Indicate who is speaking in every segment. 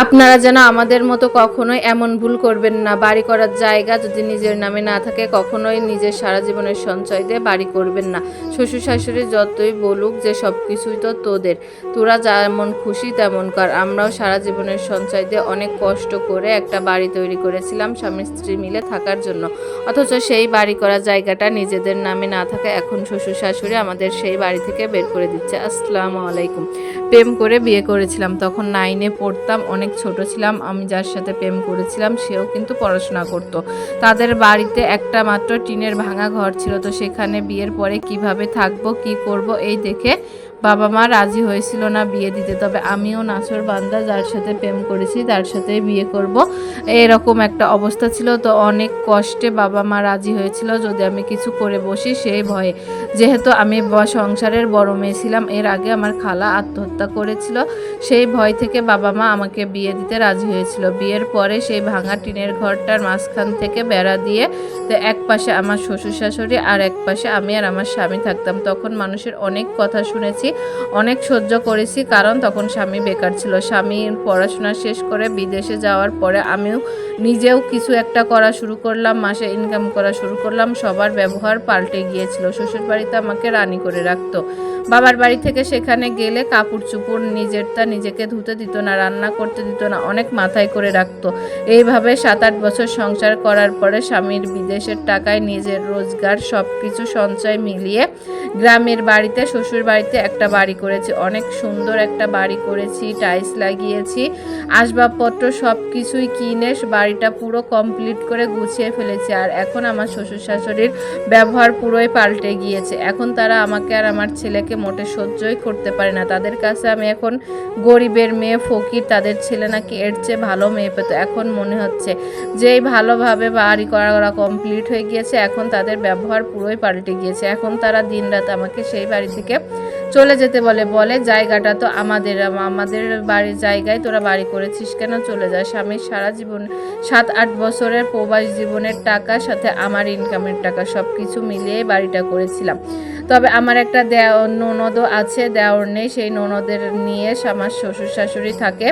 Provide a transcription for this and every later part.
Speaker 1: আপনারা যেন আমাদের মতো কখনোই এমন ভুল করবেন না। বাড়ি করার জায়গা যদি নিজের নামে না থাকে, কখনোই নিজের সারা জীবনের সঞ্চয় দিয়ে বাড়ি করবেন না। শ্বশুর শাশুড়ি যতই বলুক যে সব কিছুই তো তোদের। তোরা যেমন খুশি তেমন কর। আমরাও সারা জীবনের সঞ্চয় দিয়ে অনেক কষ্ট করে একটা বাড়ি তৈরি করেছিলাম স্বামী স্ত্রী মিলে থাকার জন্য। অথচ সেই বাড়ি করা জায়গাটা নিজেদের নামে না থাকে, এখন শ্বশুর শাশুড়ি আমাদের সেই বাড়ি থেকে বের করে দিচ্ছে। আসসালামু আলাইকুম। প্রেম করে বিয়ে করেছিলাম। তখন নাইনে পড়তাম, অনেক ছোট ছিলাম, আমি যার সাথে প্রেম করেছিলাম, সেও কিন্তু পড়াশোনা করতো। তাদের বাড়িতে একটা মাত্র টিনের ভাঙা ঘর ছিল, তো সেখানে বিয়ের পরে কীভাবে থাকব, কি করব, এই দেখে বাবা মা রাজি হয়েছিল না বিয়ে দিতে, তবে আমিও নাচর বান্দা, যার সাথে প্রেম করেছি, তার সাথে বিয়ে করব। এরকম একটা অবস্থা ছিল, তো অনেক কষ্টে বাবা মা রাজি হয়েছিল, যদি আমি কিছু করে বসি সেই ভয়ে। যেহেতু আমি সংসারের বড় মেয়ে ছিলাম, এর আগে আমার খালা আত্মহত্যা করেছিল, সেই ভয় থেকে বাবা মা আমাকে বিয়ে দিতে রাজি হয়েছিল। বিয়ের পরে সেই ভাঙা টিনের ঘরটার মাঝখান থেকে বেড়া দিয়ে, তো এক পাশে আমার শ্বশুর শাশুড়ি আর এক পাশে আমি আর আমার স্বামী থাকতাম। তখন মানুষের অনেক কথা শুনেছি অনেক সহ্য করেছি, কারণ তখন স্বামী বেকার ছিল। স্বামী পড়াশোনা শেষ করে বিদেশে যাওয়ার পরে আমিও নিজেও কিছু একটা করা শুরু করলাম, মাসে ইনকাম করা শুরু করলাম, সবার ব্যবহার পাল্টে গিয়েছিল। শ্বশুর বাড়িতে আমাকে রানি করে রাখতো। বাবার বাড়ি থেকে সেখানে গেলে কাপড় চুপড় নিজেরটা নিজেকে ধুতে দিত না, রান্না করতে দিত না, অনেক মাথায় করে রাখতো। এইভাবে সাত আট বছর সংসার করার পরে স্বামীর বিদেশের টাকায় নিজের রোজগার সব কিছু সঞ্চয় মিলিয়ে গ্রামের বাড়িতে শ্বশুর বাড়িতে একটা বাড়ি করেছি, অনেক সুন্দর একটা বাড়ি করেছি টাইলস লাগিয়েছি, আসবাবপত্র সব কিছুই কিনে বাড়িটা পুরো কমপ্লিট করে গুছিয়ে ফেলেছি আর এখন আমার শ্বশুর শাশুড়ির ব্যবহার পুরোই পাল্টে গিয়েছে। এখন তারা আমাকে আর আমার ছেলেকে মোটে সহ্যই করতে পারে না। তাদের কাছে আমি এখন গরিবের মেয়ে, ফকির, তাদের ছেলে নাকি এর চেয়ে ভালো মেয়ে পেত। এখন মনে হচ্ছে যেই ভালোভাবে বাড়ি করা কমপ্লিট হয়ে গিয়েছে, এখন তাদের ব্যবহার পুরোই পাল্টে গিয়েছে। এখন তারা দিনরাত আমাকে সেই বাড়ি থেকে চলে যেতে বলে বলে, জায়গাটা তো আমাদের আমাদের বাড়ির জায়গায় তোরা বাড়ি করেছিস কেন? চলে যায় স্বামীর সারা জীবন, সাত, আট বছরের প্রবাস জীবনের টাকা, সাথে আমার ইনকামের টাকা সব কিছু মিলিয়ে বাড়িটা করেছিলাম। তবে আমার একটা দেও, ননদও আছে, দেওর নেই। সেই ননদের নিয়ে আমার শ্বশুর শাশুড়ি থাকে।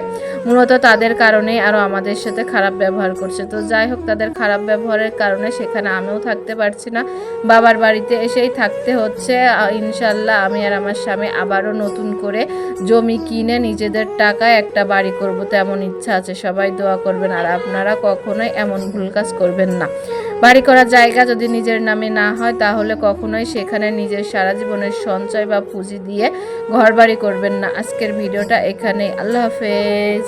Speaker 1: মূলত তাদের কারণেই আরও আমাদের সাথে খারাপ ব্যবহার করছে। তো যাই হোক, তাদের খারাপ ব্যবহারের কারণে সেখানে আমিও থাকতে পারছি না। বাবার বাড়িতে এসেই থাকতে হচ্ছে। ইনশাল্লাহ আমি আর আমার স্বামী আবারও নতুন করে জমি কিনে নিজেদের টাকায় একটা বাড়ি করব, তেমন ইচ্ছা আছে। সবাই দোয়া করবেন, আর আপনারা কখনোই এমন ভুল কাজ করবেন না। বাড়ি করার জায়গা যদি নিজের নামে না হয়, তাহলে কখনোই সেখানে নিজের সারা জীবনের সঞ্চয় বা পুঁজি দিয়ে ঘর বাড়ি করবেন না। আজকের ভিডিওটা এখানে আল্লাহ হাফেজ।